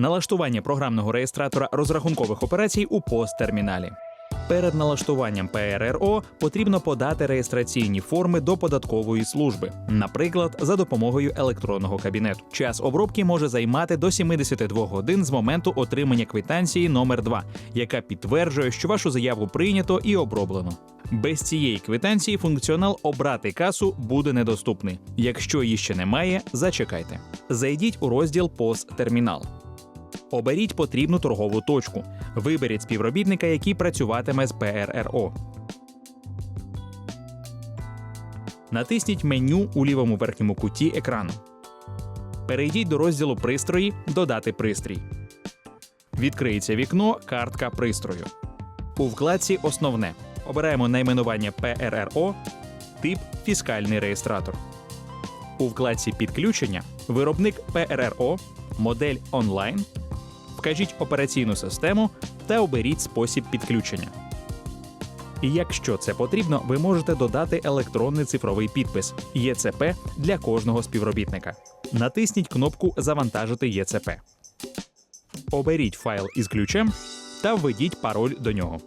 Налаштування програмного реєстратора розрахункових операцій у посттерміналі. Перед налаштуванням ПРРО потрібно подати реєстраційні форми до податкової служби, наприклад, за допомогою електронного кабінету. Час обробки може займати до 72 годин з моменту отримання квитанції номер 2 яка підтверджує, що вашу заяву прийнято і оброблено. Без цієї квитанції функціонал обрати касу буде недоступний. Якщо її ще немає, зачекайте. Зайдіть у розділ «Посттермінал». Оберіть потрібну торгову точку. Виберіть співробітника, який працюватиме з ПРРО. Натисніть меню у лівому верхньому куті екрану. Перейдіть до розділу Пристрої Додати пристрій. Відкриється вікно Картка пристрою. У вкладці Основне обираємо найменування ПРРО, тип Фіскальний реєстратор. У вкладці Підключення виробник ПРРО, модель онлайн. Вкажіть операційну систему та оберіть спосіб підключення. І якщо це потрібно, ви можете додати електронний цифровий підпис ЄЦП для кожного співробітника. Натисніть кнопку Завантажити ЄЦП. Оберіть файл із ключем та введіть пароль до нього.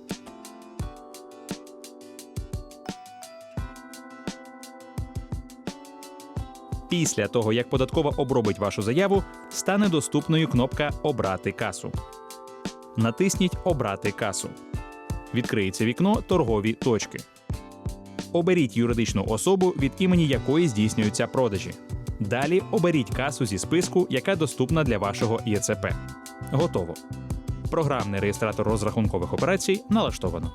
Після того, як податкова обробить вашу заяву, стане доступною кнопка Обрати касу. Натисніть Обрати касу. Відкриється вікно Торгові точки. Оберіть юридичну особу, від імені якої здійснюються продажі. Далі оберіть касу зі списку, яка доступна для вашого ЄЦП. Готово. Програмний реєстратор розрахункових операцій налаштовано.